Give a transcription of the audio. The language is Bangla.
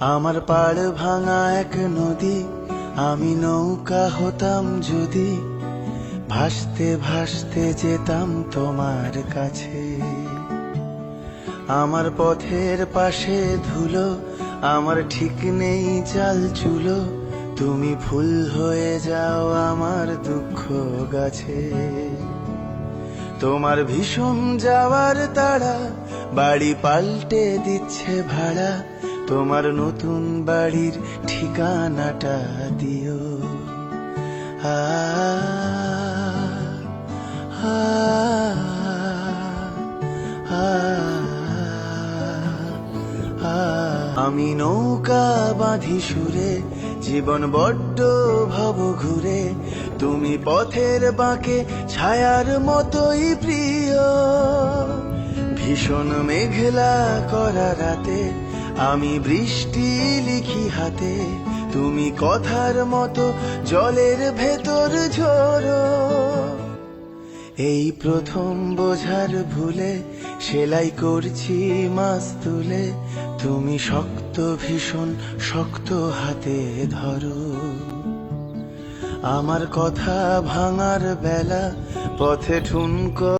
আমার পাড় ভাঙা এক নদী, আমি নৌকা হতাম যদি ভাসতে ভাসতে যেতাম তোমার কাছে। আমার পথের পাশে ধুলো, আমার ঠিক নেই চাল চুলো, তুমি ফুল হয়ে যাও আমার দুঃখ গাছে। তোমার ভীষণ যাওয়ার তাড়া, বাড়ি পাল্টে দিচ্ছে ভাড়া তোমার নতুন বাড়ির ঠিকানাটা দিও। আমি নৌকা বাঁধি সুরে, জীবন বড্ড ভব ঘুরে। তুমি পথের বাঁকে ছায়ার মতোই প্রিয়। ভীষণ মেঘলা করা রাতে আমি বৃষ্টি লিখি হাতে, তুমি কথার মতো জলের ভেতর ঝরো। এই প্রথম বোঝার ভুলে সেলাই করছি মাস তুলে, তুমি শক্ত ভীষণ শক্ত হাতে ধরো। আমার কথা ভাঙার বেলা পথে ঠুনকো